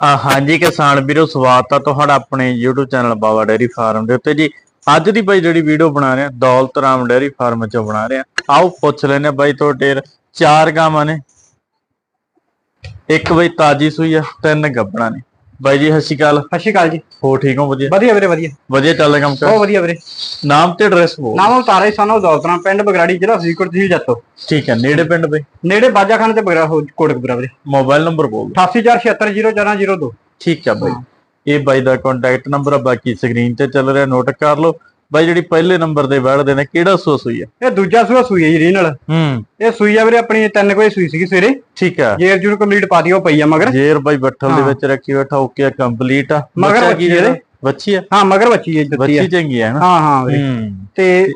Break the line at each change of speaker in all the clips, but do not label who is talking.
ਆ ਹਾਂਜੀ ਕਿਸਾਨ ਵੀਰੋ, ਸਵਾਗਤ ਆ ਤੁਹਾਡਾ ਆਪਣੇ YouTube channel Baba dairy farm ਦੇ ਉੱਤੇ। ਜੀ, ਅੱਜ ਦੀ ਬਾਈ ਜਿਹੜੀ ਵੀਡੀਓ ਬਣਾ ਰਹੇ ਆ, ਦੌਲਤ ਰਾਮ ਡੇਅਰੀ ਫਾਰਮ ਚੋਂ ਬਣਾ ਰਹੇ ਆ। ਆਓ ਪੁੱਛ ਲੈਨੇ ਆ ਬਾਈ, ਤੁਹਾਡੇ ਚਾਰ ਗਾਵਾਂ ਨੇ। ਇੱਕ ਬਾਈ ਤਾਜੀ ਸੂਈ ਆ, ਤਿੰਨ ਗੱਬਣਾ ਨੇ। ਬਾਈ ਜੀ ਸਤਿ ਸ਼੍ਰੀ ਅਕਾਲ।
ਸਤਿ ਸ਼੍ਰੀ ਅਕਾਲ ਜੀ।
ਹੋ ਠੀਕ ਹੋ ਵਧੀਆ?
ਵਧੀਆ ਵੀਰੇ ਵਧੀਆ।
ਵਧੀਆ ਚੱਲ ਕੰਮ ਕਰ?
ਬਹੁਤ ਵਧੀਆ ਵੀਰੇ।
ਨਾਮ ਤੇ ਐਡਰੈਸ ਬੋਲ।
ਨਾਮ ਉਤਾਰੇ ਸਾਨੂੰ ਦੌਲਤਨਾ ਪਿੰਡ ਬਗਰਾੜੀ ਜ਼ਿਲ੍ਹਾ ਫਰੀਦਕੋਟ ਤਹਿਸੀਲ ਜੱਤੋ
ਠੀਕ ਹੈ ਨੇੜੇ ਪਿੰਡ ਬਾਈ?
ਨੇੜੇ ਬਾਜਾਖਾਨ ਤੇ ਬਗਰਾ ਹੋ- ਕੋਟਕਪੂਰਾ ਵੀਰੇ।
ਮੋਬਾਈਲ ਨੰਬਰ ਬੋਲ
8847701402
ਠੀਕ ਆ ਬਾਈ। ਇਹ ਬਾਈ ਦਾ ਕੰਟੈਕਟ ਨੰਬਰ ਆ ਬਾਕੀ ਸਕਰੀਨ ਤੇ ਚੱਲ ਰਿਹਾ ਨੋਟ ਕਰ ਲਓ। ਬਾਈ ਜਿਹੜੀ ਪਹਿਲੇ ਨੰਬਰ ਤੇ ਬੈਠਦੇ ਨੇ ਕਿਹੜਾ ਸੋ ਸੂਈ ਆ?
ਇਹ ਦੂਜਾ ਸੂਆ ਸੂਈ ਹੈ ਜੀ ਰੀਨਲ
ਹੂੰ।
ਇਹ ਸੂਈ ਆ ਵੀਰੇ ਆਪਣੀ 3 ਵਜੇ ਸੂਈ ਸੀਗੀ ਸਵੇਰੇ।
ਠੀਕ ਆ।
ਜੇਰ ਜੂਰ ਕੰਪਲੀਟ ਪਾ ਦਿਓ ਪਈ ਆ ਮਗਰ।
ਜੇਰ ਬਾਈ ਬੱਠਲ ਦੇ। ਵਿੱਚ ਰੱਖੀ ਬੈਠਾ ਓਕੇ ਆ ਕੰਪਲੀਟ ਆ।
ਮਗਰ
ਬੱਚਾ
ਇਹਦੇ।
ਬੱਚੀ ਆ?
ਹਾਂ ਮਗਰ ਬੱਚੀ ਹੈ ਆ।
ਬੱਚੀ ਚੰਗੀ ਆ ਨਾ
ਹਾਂ ਹਾਂ ਵੀਰੇ। ਤੇ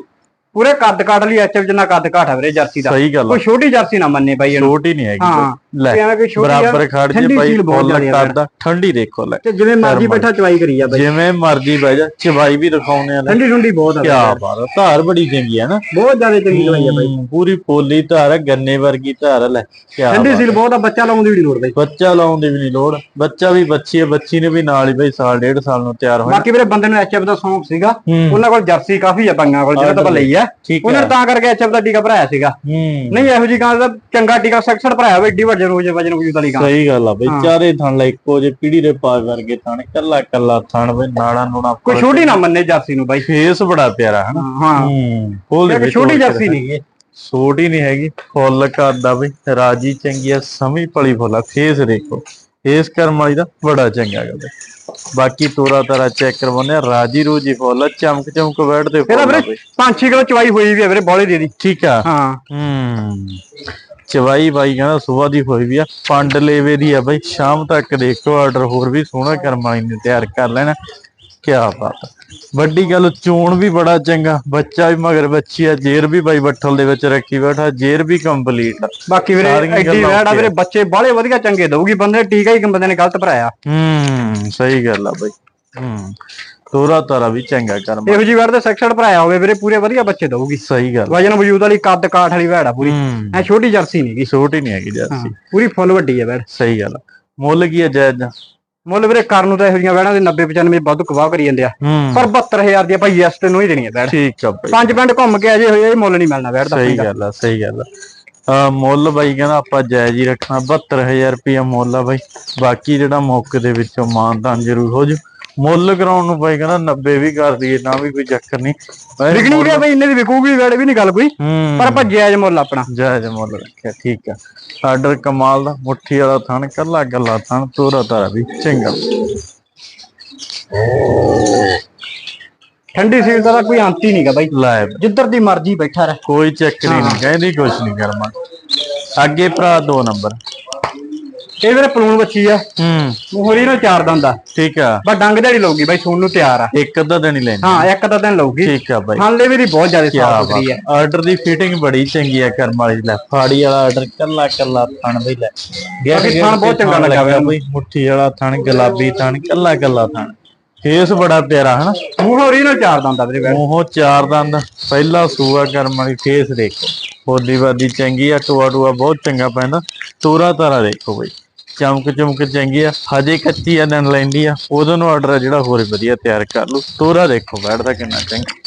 ਪੂਰੇ ਕੱਦ ਕਾਟ ਲਈ ਐਚਐਫ ਜਿੰਨਾ ਕੱਦ ਕਾਟ ਹੈ ਵੀਰੇ ਜਰਸੀ ਦਾ।
ਆ।
ਕੋਈ ਛੋਟੀ ਜਰਸੀ ਨਾ ਮੰਨੇ ਬਾਈ ਇਹਨੂੰ।
ਛੋਟੀ ਨਹੀਂ ਹੈਗੀ
ਹਾਂ।
ਲੈ
ਐਵੇਂ ਕੋਈ ਛੋਟੀ ਆ,
ਬਰਾਬਰ ਖੜ ਜੇ
ਠੰਡੀ
ਬਾਈ
ਸੀਲ ਬਹੁਤ
ਫੁੱਲ
ਜ਼ਿਆਦੀ ਆ
ਕਰਦਾ ਠੰਡੀ ਦੇਖੋ ਲੈ
ਤੇ ਜਿਵੇਂ ਮਰਜ਼ੀ ਬੈਠਾ ਚਵਾਈ ਕਰੀ ਆ ਬਾਈ।
ਜਿਵੇਂ ਮਰਜ਼ੀ ਬਹਿ ਜਾ ਚਵਾਈ ਵੀ ਦਿਖਾਉਣੇ ਆ ਲੈ।
ਠੰਡੀ ਠੰਡੀ ਬਹੁਤ ਆ
ਕੀ। ਬਾਤ ਆ ਧਾਰ ਬੜੀ ਚੰਗੀ ਆ ਨਾ।
ਬਹੁਤ ਜ਼ਿਆਦਾ ਚੰਗੀ ਚਵਾਈ ਆ ਬਾਈ।
ਹੂੰ, ਪੂਰੀ ਪੋਲੀ ਧਾਰ ਆ, ਗੰਨੇ ਵਰਗੀ ਧਾਰ ਆ, ਲੈ ਕੀ
ਠੰਡੀ ਸੀਲ ਬਹੁਤ ਆ ਬੱਚਾ ਲਾਉਣ ਦੀ ਵੀ ਨੀ ਲੋੜ ਬਾਈ।
ਬੱਚਾ ਲਾਉਣ ਦੀ ਵੀ ਨਹੀਂ ਲੋੜ ਬੱਚਾ ਵੀ ਬੱਚੀ ਹੈ ਬੱਚੀ ਨੇ ਵੀ ਨਾਲ ਹੀ ਬਈ ਸਾਲ ਡੇਢ ਸਾਲ ਨੂੰ ਤਿਆਰ ਹੋਣਾ
ਬਾਕੀ ਵੀਰੇ ਬੰਦੇ ਨੂੰ ਐਚਐਫ ਦਾ ਸ਼ੌਂਕ ਸੀਗਾ
ਹੂੰ।
ਉਹਨਾਂ ਕੋਲ ਜਰਸੀ ਕਾਫੀ ਆ ਬੰਗਾਂ ਕੋਲ ਜਿਹੜਾ ਤਾਂ ਆਪਾਂ ਲਈ ਆ
ਠੀਕ
ਉਹਨਾਂ
ਹੈ
ਨੇ ਤਾਂ ਕਰਕੇ ਐਚਐਫ ਦਾ ਟੀਕਾ ਭਰਾਇਆ ਸੀਗਾ।
ਹੂੰ।
ਨਹੀਂ ਇਹੋ ਜੀ ਗਾਂ ਦਾ ਚੰਗਾ ਟੀਕਾ ਸੈਕਸ਼ਨ ਭਰਾਇਆ ਹੋਇਆ ਏਡੀ ਵੱਡੇ ਰੋਜ਼ ਵਜਨ ਵਜੂਦ ਵਾਲੀ ਗਾਂ।
ਸਹੀ ਗੱਲ ਆ ਬਈ
ਹਾਂ।
ਚਾਰੇ ਥਣ ਲੈ ਇੱਕੋ ਜੇ ਪੀੜੀ ਦੇ ਪਾ ਵਰਗੇ ਥਣ ਕੱਲਾ ਕੱਲਾ ਥਣ ਬਈ ਨਾੜਾ ਨੂਣਾ
ਕੋਈ ਛੋਟੀ ਨਾ ਮੰਨੇ ਜਰਸੀ ਨੂੰ ਬਾਈ।
ਫੇਸ ਬੜਾ ਪਿਆਰਾ ਹਨਾ?
ਹਾਂ
ਹੂੰ। ਫੁੱਲ ਦੇ
ਛੋਟੀ ਜਰਸੀ ਨਹੀਂ
ਛੋਟੀ ਨਹੀਂ ਹੈਗੀ ਫੁੱਲ ਕਰਦਾ ਬਈ ਰਾਜੀ ਚੰਗੀ ਆ ਸਮੀ ਪਲੀ ਫੁੱਲਾ ਫੇਸ ਦੇਖੋ। ਫੇਸ ਕਰਮ ਵਾਲੀ ਦਾ ਬੜਾ ਚੰਗਾ ਗਾ ਬਈ। ਬਾਕੀ ਤੋਰਾ ਤਾਰਾ ਚੈੱਕ ਕਰਵਾਉਂਦੇ ਆ ਰਾਜੀ ਰੋਜੀ ਫੁੱਲ ਚਮਕ ਚਮਕ ਬੈਠਦੇ ਫੁੱਲ
ਵੀਰੇ
ਬਈ।
5-6 ਕਿਲੋ ਚਵਾਈ ਹੋਈ ਵੀ ਆ ਵੀਰੇ ਬੋਲੇ ਦੀ ਦੀ
ਠੀਕ ਆ।
ਹਾਂ।
ਹੂੰ। ਚਵਾਈ ਬਾਈ ਕਹਿੰਦਾ ਸਵੇਰ ਦੀ ਹੋਈ ਵੀ ਆ ਪੰਡ ਲੇਵੇ ਦੀ ਆ ਬਾਈ ਸ਼ਾਮ ਤੱਕ ਦੇਖੋ ਆਰਡਰ ਹੋਰ ਵੀ ਸੋਹਣਾ ਕਰਮ ਵਾਲੀ ਨੇ ਤਿਆਰ ਕਰ ਲੈਣਾ। ਕੀ ਬਾਤ। ਵੱਡੀ ਗੱਲ ਚੋਣ ਵੀ ਬੜਾ ਚੰਗਾ ਬੱਚਾ ਵੀ ਮਗਰ ਬੱਚੀ ਆ ਜੇਰ ਵੀ ਬਾਈ ਬੱਠਲ ਦੇ ਵਿੱਚ ਰੱਖੀ ਬੈਠਾ ਜੇਰ ਵੀ ਕੰਪਲੀਟ ਆ।
ਬਾਕੀ ਵੀਰੇ ਐਡੀ ਵੈੜ ਆ ਵੀਰੇ ਬੱਚੇ ਬਾਲੇ ਵਧੀਆ ਚੰਗੇ ਦਊਗੀ ਬੰਦੇ ਨੇ ਟੀਕਾ ਹੀ ਬੰਦੇ ਨੇ ਗਲਤ ਭਰਾਇਆ।
ਹੂੰ ਸਹੀ ਗੱਲ ਆ ਬਾਈ। ਹੂੰ ਤੋਰਾ ਤਾਰਾ ਵੀ ਚੰਗਾ ਕਰਮ
ਇਹੋ ਜੀ ਵੈੜ ਦੇ ਸੈਕਸ਼ਨ ਭਰਾਇਆ ਹੋਵੇ ਵੀਰੇ ਪੂਰੇ ਵਧੀਆ ਬੱਚੇ ਦਊਗੀ।
ਸਹੀ ਗੱਲ
ਵਜਨ ਵਜੂਦ ਵਾਲੀ ਕੱਦ ਕਾਠ ਵਾਲੀ ਵੈੜ ਆ ਪੂਰੀ।
ਹੂੰ।
ਐ ਛੋਟੀ ਜਰਸੀ ਨਹੀਂਗੀ
ਛੋਟੀ ਨਹੀਂ ਹੈਗੀ ਜਰਸੀ।
ਪੂਰੀ ਫੁੱਲ ਵੱਡੀ ਆ ਵੈੜ
ਸਹੀ ਗੱਲ ਮੁੱਲ ਕੀ ਆ ਜਾਇਜ਼?
ਮੁੱਲ ਵੀਰੇ ਕਰਨ ਨੂੰ ਤਾਂ ਇਹੋ ਜਿਹੀਆਂ ਵੈੜਾਂ ਦੇ 90 95 ਵੱਧ ਕਵਾਹ ਕਰੀ ਜਾਂਦੇ ਆ।
ਹੂੰ।
ਪਰ 72000 ਦੀ ਆਪਾਂ ਯੈਸ ਤੇ ਨੂੰ ਹੀ ਦੇਣੀ ਆ ਵੈੜ
ਠੀਕ ਆ ਬਾਈ
ਪੰਜ ਪਿੰਡ ਘੁੰਮ ਕੇ ਅਜੇ ਹੋਏ ਇਹ ਮੁੱਲ ਨਹੀਂ ਮਿਲਣਾ ਵੈੜ ਦਾ
ਸਹੀ ਗੱਲ ਆ ਸਹੀ ਗੱਲ ਆ। ਮੁੱਲ ਬਾਈ ਕਹਿੰਦਾ ਆਪਾਂ ਜਾਇਜ਼ ਹੀ ਰੱਖਣਾ। 72000 ਰੁਪਇਆ ਮੁੱਲ ਆ ਬਾਈ। ਬਾਕੀ ਜਿਹੜਾ ਮੌਕੇ ਦੇ ਵਿੱਚੋਂ ਮਾਨਦਾਨ ਜ਼ਰੂਰ ਹੋ ਜੂ। ਮੁੱਲ ਕਰਾਉਣ ਨੂੰ ਬਾਈ ਕਹਿੰਦਾ 90 ਵੀ ਕਰ ਦਈਏ ਨਾ ਵੀ ਕੋਈ ਚੱਕਰ ਨਹੀਂ।
ਵਿਕਣੀ ਵੀ ਆ ਬਈ ਇੰਨੇ ਦੀ ਵਿਕੂਗੀ ਵੈੜ ਵੀ ਨਹੀਂ ਗੱਲ ਕੋਈ। ਪਰ ਆਪਾਂ ਜਾਇਜ਼ ਮੁੱਲ ਆਪਣਾ।
ਜਾਇਜ਼ ਮੁੱਲ ਰੱਖਿਆ ਠੀਕ ਆ। ਆਰਡਰ ਕਮਾਲ ਦਾ ਮੁੱਠੀ ਵਾਲਾ ਥਣ ਕੱਲਾ ਕੱਲਾ ਥਣ ਤੋਰਾ ਤਾਰਾ ਵੀ ਚੰਗਾ।
ਠੰਡੀ ਸੀਲ ਦਾ ਕੋਈ ਅੰਤ ਹੀ ਨਹੀਂਗਾ ਬਾਈ।
ਲੈ।
ਜਿੱਧਰ ਦੀ ਮਰਜ਼ੀ ਬੈਠਾ ਰਹਿ।
ਕੋਈ ਚੱਕਰ ਨਹੀਂ ਕਹਿੰਦੀ ਕੁਛ ਨਹੀਂ ਕਰਮਾ। ਅੱਗੇ ਭਰਾ ਦੋ ਨੰਬਰ।
ਇਹ ਵੀਰੇ ਪਲੂਣ ਬੱਚੀ ਆ।
ਹੂੰ।
ਮੋਹਰੀ ਨੂੰ ਚਾਰ ਦੰਦਾ
ਠੀਕ ਆ।
ਬਸ ਡੰਗ ਦਿਹਾੜੀ ਲਊਗੀ ਬਾਈ ਸੋਨ ਨੂੰ ਤਿਆਰ ਆ।
ਇੱਕ ਅੱਧਾ ਦਿਨ ਹੀ ਲੈਣੀ
ਹਾਂ ਇੱਕ ਤਾਂ ਦਿਨ ਲਊਗੀ।
ਠੀਕ ਆ ਬਾਈ।
ਹਾਲੇ ਵੀ ਬਹੁਤ ਜ਼ਿਆਦਾ ਸਾਫ਼ ਸੁਥਰੀ ਆ।
ਆਰਡਰ ਦੀ ਫਿਟਿੰਗ ਬੜੀ ਚੰਗੀ ਆ ਕਰਮ ਵਾਲੀ ਲੈ। ਫਾੜੀ ਵਾਲਾ ਆਰਡਰ ਕੱਲਾ ਕੱਲਾ ਥਣ ਬਈ ਲੈ।
ਬਾਕੀ ਥਣ ਬਹੁਤ ਚੰਗਾ ਲੱਗਾ
ਬਈ। ਮੁੱਠੀ ਵਾਲਾ ਥਣ ਗੁਲਾਬੀ ਥਣ ਕੱਲਾ ਕੱਲਾ ਥਣ। ਫੇਸ ਬੜਾ ਪਿਆਰਾ ਹਨਾ?
ਮੋਹਰੀ ਨੂੰ ਚਾਰ ਦੰਦਾ ਵੀਰੇ ਵੈੜ
ਮੂੰਹੋਂ ਚਾਰ ਦੰਦ ਪਹਿਲਾ ਸੂਆ ਕਰਮ ਵਾਲੀ ਫੇਸ ਦੇਖੋ। ਹੋਲੀ ਵਾਦੀ ਚੰਗੀ ਆ ਟੂਆ ਟੂਆ ਬਹੁਤ ਚੰਗਾ ਪੈਂਦਾ। ਤੋਰਾ ਤਾਰਾ ਦੇਖੋ ਬਈ। ਚਮਕ ਚਮਕ ਚੰਗੀ ਆ ਹਜੇ ਕੱਚੀ ਆ ਦਿਨ ਲੈਂਦੀ ਆ ਉਦੋਂ ਨੂੰ ਆਰਡਰ ਜਿਹੜਾ ਹੋਰ ਵਧੀਆ ਤਿਆਰ ਕਰ ਲੂ ਤੋਰਾ ਦੇਖੋ ਬੈਠਦਾ ਕਿੰਨਾ ਚੰਗਾ।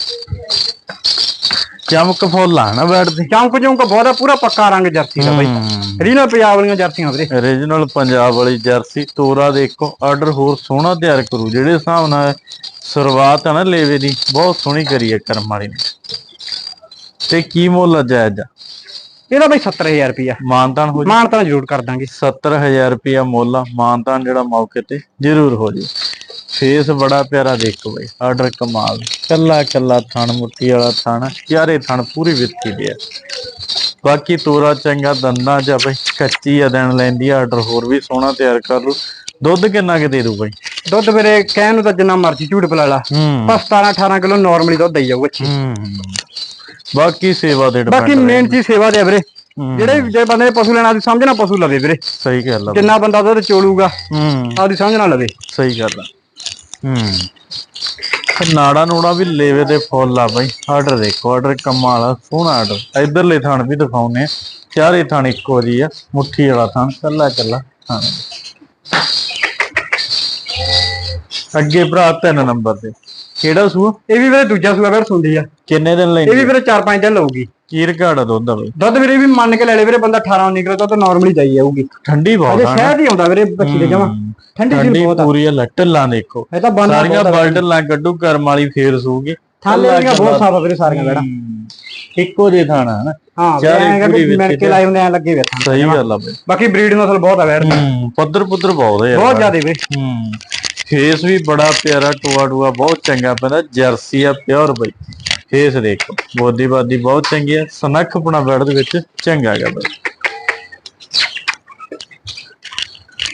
ਚਮਕ ਫੁੱਲ ਆ ਨਾ ਬੈਠਦੀ।
ਚੌਂਕ ਚੌਂਕ ਬਹੁਤ ਆ ਪੂਰਾ ਪੱਕਾ ਰੰਗ ਜਰਸੀ ਦਾ ਬਾਈ। ਰੀਨਲ ਪੰਜਾਬ ਵਾਲੀਆਂ ਜਰਸੀਆਂ ਵੀਰੇ।
ਓਰੀਜਨਲ ਪੰਜਾਬ ਵਾਲੀ ਜਰਸੀ ਤੋਰਾ ਦੇਖੋ ਆਰਡਰ ਹੋਰ ਸੋਹਣਾ ਤਿਆਰ ਕਰੂ। ਜਿਹੜੇ ਹਿਸਾਬ ਨਾਲ ਸ਼ੁਰੂਆਤ ਆ ਨਾ ਲੇਵੇ ਦੀ ਬਹੁਤ ਸੋਹਣੀ ਕਰੀ ਹੈ ਕਰਮ ਵਾਲੀ ਨੇ। ਤੇ ਕੀ ਮੁੱਲ ਆ ਜਾਇਜ਼ ਆ?
ਇਹਦਾ ਬਾਈ 70000 ਰੁਪਿਆ
ਮਾਨਤਾਨ ਹੋ ਜੀ।
ਮਾਨ ਤਾਂ ਜ਼ਰੂਰ ਕਰ ਦਾਂਗੇ।
70000 ਰੁਪਇਆ ਮੁੱਲ ਆ ਮਾਨਤਾਨ ਜਿਹੜਾ ਮੌਕੇ ਤੇ ਜ਼ਰੂਰ ਹੋ ਜੀ। ਫੇਸ ਬੜਾ ਪਿਆਰਾ ਦੇਖੋ ਬਈ ਆਰਡਰ ਕਮਾਲ। ਕੱਲਾ ਕੱਲਾ ਥਣ ਮੁੱਠੀ ਵਾਲਾ ਥਣ ਚਾਰੇ ਥਣ ਪੂਰੀ ਵਿੱਤੀ ਦੇ ਆ। ਬਾਕੀ ਤੋਰਾ ਚੰਗਾ ਦੰਦਾਂ ਆ ਬਈ ਕੱਚੀ ਆ ਦੇਣ ਲੈਂਦੀ ਆਰਡਰ ਹੋਰ ਵੀ ਸੋਹਣਾ ਤਿਆਰ ਕਰ ਲੂ। ਦੁੱਧ ਕਿੰਨਾ ਕੁ ਦੇ ਦੂ ਬਈ?
ਦੁੱਧ ਵੀਰੇ ਕਹਿਣ ਨੂੰ ਤਾਂ ਜਿੰਨਾ ਮਰਜ਼ੀ ਝੂਠ ਪਲਾ ਲਾ।
ਹੂੰ।
ਪਰ 17 18 ਕਿਲੋ ਨਾਰਮਲੀ ਦੁੱਧ ਦਈ ਜਾਊ ਅੱਛੀ।
ਹੂੰ। ਬਾਕੀ ਸੇਵਾ ਦੇ
ਬਾਕੀ
ਡਿਪੈਂਡ
ਮੇਨ ਚੀਜ਼ ਸੇਵਾ ਦੇ ਵੀਰੇ। ਜਿਹੜੇ ਜੇ ਬੰਦੇ ਨੇ ਪਸ਼ੂ ਲੈਣਾ ਦੀ ਸਮਝਣਾ ਪਸ਼ੂ ਲਵੇ ਵੀਰੇ।
ਸਹੀ ਗੱਲ ਆ।
ਜਿੰਨਾ ਬੰਦਾ ਦੁੱਧ ਚੋਲੂਗਾ
ਹੂੰ।
ਆਪਦੀ ਸਮਝ ਨਾਲ ਲਵੇ।
ਸਹੀ ਗੱਲ ਆ। ਹੂੰ। ਤੇ ਨਾੜਾ ਨੂੜਾ ਵੀ ਲੇਵੇ ਦੇ ਫੁੱਲ ਆ ਬਾਈ। ਆਰਡਰ ਦੇਖੋ ਆਰਡਰ ਕਮਾਲ ਆ ਸੋਹਣਾ ਆਰਡਰ। ਇਧਰਲੇ ਥਾਣ ਵੀ ਦਿਖਾਉਨੇ ਚਾਰੇ ਥਾਣ ਇੱਕੋ ਜੀ ਆ ਮੁੱਠੀ ਵਾਲਾ ਥਾਣ ਕੱਲਾ ਕੱਲਾ ਥਾਣ। ਅੱਗੇ ਭਰਾ ਤਿੰਨ ਨੰਬਰ ਤੇ। ਕਿਹੜਾ ਸੂਆ?
ਇਹ ਵੀ ਵੀਰੇ ਦੂਜਾ ਸੂਆ ਬੈਠ ਸੁੰਦੀ ਆ।
ਕਿੰਨੇ ਦਿਨ
ਇਹ
ਲੈਂਦੀ
ਵੀ ਵੀਰੇ 4-5 ਦਿਨ ਲਊਗੀ।
ਕੀ ਰਿਕਾਰਡ ਆ ਦੁੱਧ ਬਈ
ਦੁੱਧ ਵੀਰੇ ਵੀ ਮੰਨ ਕੇ ਲੈ ਲੈ ਵੀਰੇ ਬੰਦਾ 18 19 ਕਿਲੋ ਤਾਂ ਨਾਰਮਲੀ ਜਾਈ ਜਾਊਗੀ।
ਠੰਡੀ ਬਹੁਤ
ਅਜੇ
ਆ ਨਾ।
ਸ਼ਹਿਦ ਹੀ ਆਉਂਦਾ ਵੀਰੇ ਬੱਚੀ ਦੇ ਜਮਾ। ਠੰਡੀ
ਠੰਡੀ
ਬਹੁਤ ਆ।
ਪੂਰੀ ਆ ਲੱਟਲਾਂ ਦੇਖੋ।
ਇਹ ਤਾਂ ਬੰਦਾ
ਸਾਰੀਆਂ ਬਲਟਲਾਂ ਕੱਢੂ ਕਰਮ ਵਾਲੀ ਫੇਰ ਸੂਗੀ।
ਥਾਲੇ ਦੀਆਂ ਬਹੁਤ ਸਾਫ਼ ਆ ਵੀਰੇ ਸਾਰੀਆਂ
ਹਮ, ਇੱਕੋ ਜੇ ਥਾਣਾ ਹਨਾ
ਹਾਂ
ਚਾਰੇ ਪੂਰੀ
ਵੀ ਮਿਲ ਕੇ ਲਾਏ ਹੁੰਦੇ ਆ ਲੱਗੇ ਵੇ ਥਾਂ
ਸਹੀ ਗੱਲ ਆ ਬਈ।
ਬਾਕੀ ਬਰੀਡ ਨਸਲ ਬਹੁਤ ਆ ਵੈੜ ਦੀ
ਹੂੰ ਪੱਧਰ ਪੁੱਧਰ ਬਹੁਤ ਹੈ ਯਾਰ।
ਬਹੁਤ ਜ਼ਿਆਦਾ ਵੀਰੇ।
ਹੂੰ। ਫੇਸ ਵੀ ਬੜਾ ਪਿਆਰਾ ਟੂਆ ਟੂਆ ਬਹੁਤ ਚੰਗਾ ਪੈਂਦਾ ਜਰਸੀ ਆ ਪਿਓਰ ਬਈ। ਫੇਸ ਦੇਖੋ ਬੋਦੀ ਬਾਦੀ ਬਹੁਤ ਚੰਗੀ ਆ ਸਨੱਖਪਣਾ ਬੈਡ ਦੇ ਵਿੱਚ ਚੰਗਾ ਹੈਗਾ ਬਈ।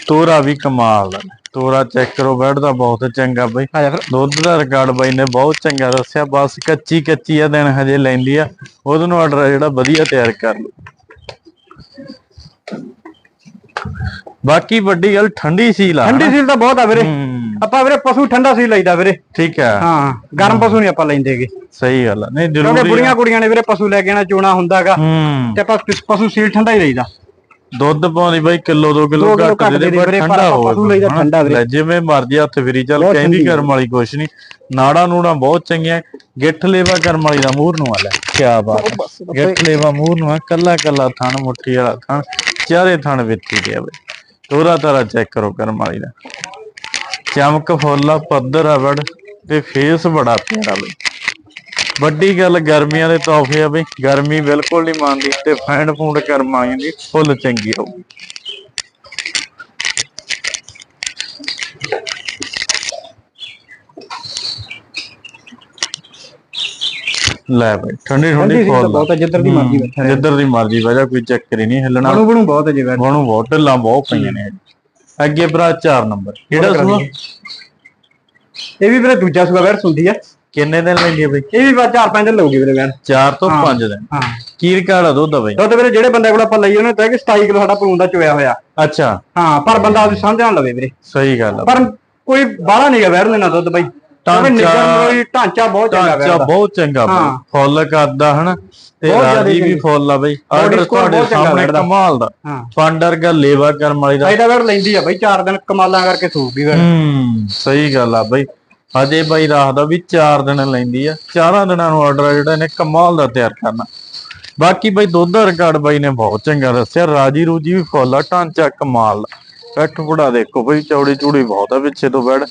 ਤੋਰਾ ਵੀ ਕਮਾਲ ਦਾ ਤੋਰਾ ਚੈੱਕ ਕਰੋ ਬੈਡ ਦਾ ਬਹੁਤ ਚੰਗਾ ਬਈ।
ਆ ਜਾ ਫਿਰ।
ਦੁੱਧ ਦਾ ਰਿਕਾਰਡ ਬਾਈ ਨੇ ਬਹੁਤ ਚੰਗਾ ਦੱਸਿਆ ਬਸ ਕੱਚੀ ਕੱਚੀ ਆ ਦਿਨ ਹਜੇ ਲੈਂਦੀ ਆ ਉਹਦੇ ਨੂੰ ਆਰਡਰ ਜਿਹੜਾ ਵਧੀਆ ਤਿਆਰ ਕਰ ਲਓ। ਬਾਕੀ ਵੱਡੀ ਗੱਲ ਠੰਡੀ ਸੀਲ ਆ
ਠੰਡੀ ਸੀਲ ਤਾਂ ਬਹੁਤ ਆ ਵੀਰੇ। ਆਪਾਂ ਵੀਰੇ ਪਸ਼ੂ ਠੰਡਾ ਸੀ ਲਈਦਾ ਵੀਰੇ।
ਠੀਕ ਹੈ।
ਹਾਂ ਗਰਮ ਪਸ਼ੂ ਨਹੀਂ ਆਪਾਂ ਲੈਂਦੇਗੇ
ਸਹੀ ਗੱਲ ਆ। ਨਹੀਂ
ਕਿਉਂਕਿ
ਜ਼ਰੂਰੀ।
ਬੁੜੀਆਂ ਕੁੜੀਆਂ ਨੇ ਵੀਰੇ ਪਸ਼ੂ ਲੈ ਕੇ ਆਣਾ ਚੋਣਾ ਹੁੰਦਾਗਾ
ਹੂੰ।
ਤੇ ਆਪਾਂ ਪ- ਪਸ਼ੂ ਸੀਲ ਠੰਡਾ ਹੀ ਲਈਦਾ।
ਦੁੱਧ ਪਾਉਂਦੀ ਬਾਈ ਕਿਲੋ 2
ਦੋ
ਕਿਲੋ ਘੱਟ
ਘੱਟ
ਦੇ ਦੇ
ਦੇ
ਪਰ
ਵੀਰੇ, ਪਰ
ਠੰਡਾ
ਆਪਾਂ
ਹੋਵੇ
ਪਸ਼ੂ
ਹਨਾ।
ਠੰਡਾ ਵੀਰੇ।
ਲੈ, ਜਿਵੇਂ ਮਰਜ਼ੀ ਹੱਥ ਫਰੀ ਚੱਲ
ਬਹੁਤ
ਕਹਿੰਦੀ
ਠੰਡੀ
ਕਰਮ ਵਾਲੀ ਕੁਛ ਨਹੀਂ। ਨਾੜਾ ਨੂੜਾ ਬਹੁਤ ਚੰਗੀਆਂ। ਗਿੱਠ ਲੇਵਾ ਕਰਮ ਵਾਲੀ ਦਾ ਮੂਹਰ ਨੂੰ ਆ ਲੈ ਕੀ ਬਾਤ ਹੈ। ਗਿੱਠ ਲੇਵਾ ਮੂਹਰ ਨੂੰ ਆ ਕੱਲਾ ਕੱਲਾ ਥਣ ਮੁੱਠੀ ਵਾਲਾ ਥਣ ਚਾਰੇ ਥਣ ਵਿੱਤੀ ਗਿਆ ਬਈ ਤੋਰਾ ਤਾਰਾ ਚੈੱਕ ਕਰੋ ਕਰਮ ਵਾਲੀ ਦਾ। ਚਮਕ ਫੁੱਲਾ ਪੱਧਰ ਆ ਵੜ ਤੇ ਫੇਸ ਬੜਾ ਪਿਆਰਾ ਬਈ। ਵੱਡੀ ਗੱਲ ਗਰਮੀਆਂ ਦੇ ਤੋਹਫੇ ਆ ਬਈ। ਗਰਮੀ ਬਿਲਕੁਲ ਨਹੀਂ ਮੰਨਦੀ ਤੇ ਫੈਂਡ ਫੂਡ ਕਰਮ ਵਾਲੀ ਦੀ ਫੁੱਲ ਚੰਗੀ ਹੋਊਗੀ। ਲੈ ਬਈ ਠੰਡੀ ਠੰਡੀ ਫੁੱਲ।
ਬਹੁਤ ਆ ਜਿੱਧਰ ਦੀ ਮਰਜ਼ੀ ਬੈਠਾ
ਜਿੱਧਰ ਦੀ ਮਰਜ਼ੀ ਵਜਾ ਕੋਈ ਚੱਕਰ ਹੀ ਨਹੀਂ ਹਿੱਲਣਾ।
ਬਣੂ ਬਣੂ ਬਹੁਤ ਹੈ ਜੀ
ਬਣੂ ਬਹੁਤ ਢਿੱਲਾਂ ਬਹੁਤ ਪਈਆਂ ਨੇ। ਅੱਗੇ ਭਰਾ 4 ਨੰਬਰ। ਕਿਹੜਾ ਸੂਆ
ਇਹ ਵੀ ਵੀਰੇ ਦੂਜਾ ਸੂਆ ਵੈੜ ਸੁੰਦੀ ਆ।
ਕਿੰਨੇ ਦਿਨ ਲੈਂਦੀ ਹੈ ਬਈ?
ਇਹ ਵੀ ਬਸ 4-5 ਦਿਨ ਲਊਗੀ ਵੀਰੇ ਵੈੜ
4 ਤੋਂ 5 ਦਿਨ।
ਹਾਂ।
ਕੀ ਰਿਕਾਰਡ ਆ ਦੁੱਧ ਦਾ ਬਈ?
ਦੁੱਧ ਵੀਰੇ ਜਿਹੜੇ ਬੰਦੇ ਕੋਲ ਆਪਾਂ ਲਈ ਉਹਨੇ ਤਾਂ ਕਿ 27 ਕਿਲੋ ਸਾਡਾ ਪਲੂਨ ਦਾ ਚੋਇਆ ਹੋਇਆ।
ਅੱਛਾ।
ਹਾਂ ਪਰ ਬੰਦਾ ਉਹਦੀ ਸਮਝ ਲਵੇ ਵੀਰੇ।
ਸਹੀ ਗੱਲ ਆ।
ਪਰ ਕੋਈ ਬਾਹਲਾ ਨਹੀਂਗਾ ਵੈੜ ਲੈਣਾ ਦੁੱਧ ਬਾਈ।
ਢਾਂਚਾ-
ਬਹੁਤ ਚੰਗਾ ਵੈੜ
ਢਾਂਚਾ
ਦਾ
ਬਹੁਤ ਚੰਗਾ ਬਈ। ਫੁੱਲ ਕਰਦਾ ਹਨਾ ਤੇ ਰਾਜੀ ਵੀ। ਫੁੱਲ ਆ ਬਈ। ਆਰਡਰ ਤੁਹਾਡੇ ਸਾਹਮਣੇ। ਕਮਾਲ ਦਾ। ਫੰਡਰ ਗਾ ਲੇਵਾ ਕਰਮ ਵਾਲੀ ਦਾ।
ਇਹਦਾ ਵੈੜ ਲੈਂਦੀ ਆ ਬਾਈ 4 ਦਿਨ ਕਮਾਲਾਂ ਕਰਕੇ ਸੂਗੀ ਵੈੜ
ਹੂੰ ਸਹੀ ਗੱਲ ਆ ਬਈ। ਹਜੇ ਬਾਈ ਰੱਖਦਾ ਵੀ 4 ਦਿਨ ਲੈਂਦੀ ਆ। ਚਾਰਾਂ ਦਿਨਾਂ ਨੂੰ ਆਰਡਰ ਜਿਹੜਾ ਇਹਨੇ ਕਮਾਲ ਦਾ ਤਿਆਰ ਕਰਨਾ। ਬਾਕੀ ਬਈ ਦੁੱਧ ਰਿਕਾਰਡ ਬਾਈ ਨੇ ਬਹੁਤ ਚੰਗਾ ਦੱਸਿਆ। ਰਾਜੀ ਰੂਜੀ ਵੀ ਫੁੱਲ ਆ ਢਾਂਚਾ ਕਮਾਲ ਦਾ ਪੈਠ ਪੁੜਾ ਦੇਖੋ ਬਈ ਚੌੜੀ ਚੂੜੀ ਬਹੁਤ ਆ ਪਿੱਛੇ ਤੋਂ ਬੈੜ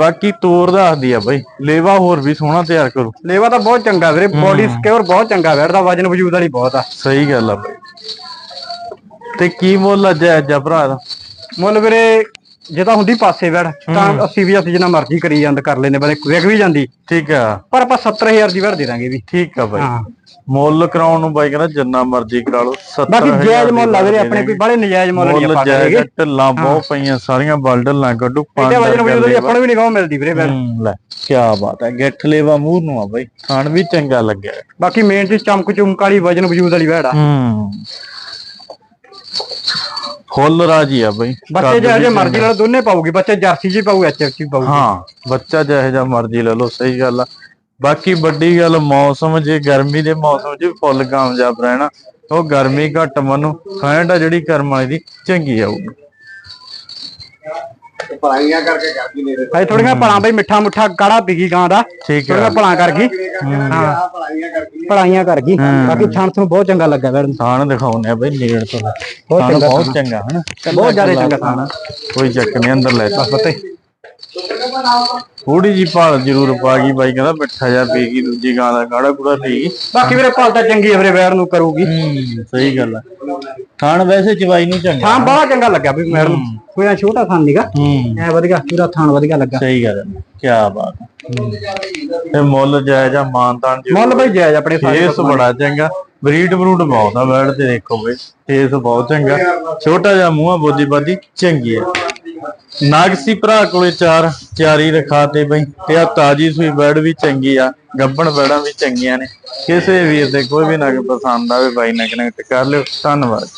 ਬਾਕੀ ਤੋਰ ਦੱਸਦੀ ਆ ਬਈ ਲੇਵਾ ਹੋਰ ਵੀ ਸੋਹਣਾ ਤਿਆਰ ਕਰੂ।
ਲੇਵਾ ਤਾਂ ਬਹੁਤ ਚੰਗਾ ਵੀਰੇ ਬੋਡੀ ਸਕਿਉਰ ਬਹੁਤ ਚੰਗਾ ਵੈੜ ਦਾ ਵਜਨ ਵਜੂਦ ਵਾਲੀ ਬਹੁਤ ਆ।
ਸਹੀ ਗੱਲ ਆ ਬਈ। ਤੇ ਕੀ ਮੁੱਲ ਆ ਜਾਇਜ਼ ਆ ਭਰਾ ਦਾ?
ਮੁੱਲ ਵੀਰੇ ਜੇ ਤਾਂ ਹੁੰਦੀ ਪਾਸੇ ਵੈੜ ਤਾਂ 80 ਵੀ ਅਸੀਂ ਜਿੰਨਾ ਮਰਜ਼ੀ ਕਰੀ ਜਾਂਦ ਕਰ ਲੈਨੇ ਬਲੇ ਵਿਕ ਵੀ ਜਾਂਦੀ।
ਠੀਕ ਆ।
ਪਰ ਆਪਾਂ 70000 ਦੀ ਵੈੜ ਦੇ ਦਾਂਗੇ ਵੀ।
ਠੀਕ ਆ ਬਾਈ।
ਹਾਂ।
ਮੁੱਲ ਕਰਾਉਣ ਨੂੰ ਬਾਈ ਕਹਿੰਦਾ ਜਿੰਨਾ ਮਰਜ਼ੀ ਕਰਾ ਲਓ 70
ਬਾਕੀ ਜਾਇਜ਼ ਮੁੱਲ ਲੱਗ ਰਿਹਾ ਆਪਣੇ ਕੋਈ ਬੜੇ ਨਜਾਇਜ਼ ਮੁੱਲ ਨਹੀਂ ਆਪਾਂ
ਆ, ਢਿੱਲਾਂ ਬਹੁਤ ਪਈਆਂ ਸਾਰੀਆਂ ਬਲਡਲਾਂ ਕੱਢੂ ਪੰਜ
ਇਹਦੇ ਵਜਨ
ਲੇਵਾ।
ਆਪਾਂ ਨੂੰ ਵੀ ਨਹੀਂ ਕਹੋ ਮਿਲਦੀ ਵੀਰੇ
ਹੂੰ, ਲੈ ਕੀ ਬਾਤ ਹੈ ਗਿੱਠ ਲੇਵਾ ਮੂੰਹ ਨੂੰ ਆ ਬਾਈ ਖਾਣ ਵੀ ਚੰਗਾ ਲੱਗਿਆ।
ਬਾਕੀ ਮੇਨ ਚੀਜ਼ ਚਮਕ ਚੁਮਕ ਵਾਲੀ ਵਜਨ ਵਜੂਦ ਵਾਲੀ ਵੈੜ ਆ।
ਹੂੰ। ਫੁੱਲ ਰਾਜੀ ਆ ਬਾਈ।
ਬੱਚੇ ਜਿਹੇ ਜੇ ਮਰਜ਼ੀ ਨਾਲ ਦੋਨੇ ਪਾਉਗੀ ਬੱਚੇ ਜਰਸੀ ਜੀ ਪਾਉ ਐਚਐਫ ਜੀ ਪਾਉ
ਹਾਂ ਬੱਚਾ ਜਿਹੋ ਜਿਹਾ ਮਰਜ਼ੀ ਲੈ ਲਓ ਸਹੀ ਗੱਲ ਆ। ਬਾਕੀ ਵੱਡੀ ਗੱਲ ਮੌਸਮ ਜੇ ਗਰਮੀ ਦੇ ਮੌਸਮ 'ਚ ਫੁੱਲ ਕਾਮਯਾਬ ਰਹਿਣਾ ਉਹ ਗਰਮੀ ਘੱਟ ਮਨੂੰ ਫੈਂਟ ਆ ਜਿਹੜੀ ਕਰਮ ਵਾਲੀ ਦੀ ਚੰਗੀ ਆਊਗੀ।
ਪੜਾਈਆਂ ਕਰਕੇ ਕਰਦੀ ਨੇ
ਭਾਈ ਥੋੜੀਆਂ ਭਲਾਂ ਬਈ ਮਿੱਠਾ ਮੁੱਠਾ ਕਾੜਾ ਪੀ ਗਈ ਗਾਂ ਦਾ।
ਠੀਕ
ਥੋੜੀਆਂ
ਹੈ
ਭਲਾਂ ਕਰ ਗਈ।
ਆ ਪੜਾਈਆਂ
ਭਲਾਈਆਂ ਕਰ ਗਈ। ਬਾਕੀ ਛਾਂਸ ਨੂੰ ਬਹੁਤ ਚੰਗਾ ਲੱਗਾ ਵੈੜ ਨੂੰ
ਥਾਣ ਦਿਖਾਉਨੇ ਆ ਬਈ ਨੇੜ ਤੋਂ।
ਬਹੁਤ ਚੰਗਾ
ਬਹੁਤ ਚੰਗਾ ਹਨਾ?
ਬਹੁਤ ਜ਼ਿਆਦਾ ਚੰਗਾ ਥਾਣ।
ਕੋਈ ਚੱਕ ਨਹੀਂ ਅੰਦਰ ਲੈ ਜਾ।
ਪਤਾ
ਥੋੜੀ ਜੀ ਭਾਲ ਜ਼ਰੂਰ ਪਾ ਗਈ ਬਾਈ ਕਹਿੰਦਾ ਮਿੱਠਾ ਜਿਹਾ ਪੀ ਗਈ ਦੂਜੀ ਗਾਂ ਦਾ ਕਾੜਾ ਕੂੜਾ ਪੀ ਗਈ।
ਬਾਕੀ ਵੀਰੇ ਭਾਲ ਤਾਂ ਚੰਗੀ ਆ ਵੀਰੇ ਵੈੜ ਨੂੰ ਕਰੂਗੀ।
ਹੂੰ ਸਹੀ ਗੱਲ ਆ। ਥਾਣ ਵੈਸੇ ਚਵਾਈ ਨੂੰ ਚੰਗਾ।
ਥਾਂ ਬੜਾ ਚੰਗਾ ਲੱਗਾ ਵੀ ਵੈੜ ਨੂੰ। ਕੋਈ ਛੋਟਾ ਥਾਂ ਨੀਗਾ।
ਹੂੰ।
ਐ ਵਧੀਆ ਪੂਰਾ ਥਾਂ ਵਧੀਆ ਲੱਗਾ।
ਸਹੀ ਗੱਲ ਹੈ ਕੀ ਬਾਤ ਹੈ ਤੇ ਮੁੱਲ ਜਾਇਜ਼ ਆ ਮਾਨਤਾਨ ਜੀ।
ਮੁੱਲ ਬਈ ਜਾਇਜ਼ ਆਪਣੇ ਸਾਰੇ
ਫੇਸ ਬੜਾ ਚੰਗਾ। ਬਰੀਡ ਬਰੂਡ ਬਹੁਤ ਆ ਬੈਡ ਤੇ ਦੇਖੋ ਬਈ। ਫੇਸ ਬਹੁਤ ਚੰਗਾ। ਛੋਟਾ ਜਿਹਾ ਮੂੰਹ ਆ ਬੋਦੀ ਬਾਦੀ ਚੰਗੀ ਆ ਨਾਗਸੀ ਭਰਾ ਕੋਲੇ ਚਾਰ ਚਾਰੀ ਰਖਾ ਤੇ ਬਈ, ਤੇ ਆ ਤਾਜੀ ਸੂਈ ਬੈਡ ਵੀ ਚੰਗੀ ਆ, ਗੱਬਣ ਬੈੜਾਂ ਵੀ ਚੰਗੀਆਂ ਨੇ। ਕਿਸੇ ਵੀਰ ਦੇ ਕੋਈ ਵੀ ਨਗ ਪਸੰਦ ਆਵੇ ਬਾਈ ਨਕ ਨਗ ਤੇ ਕਰ ਲਿਓ। ਧੰਨਵਾਦ।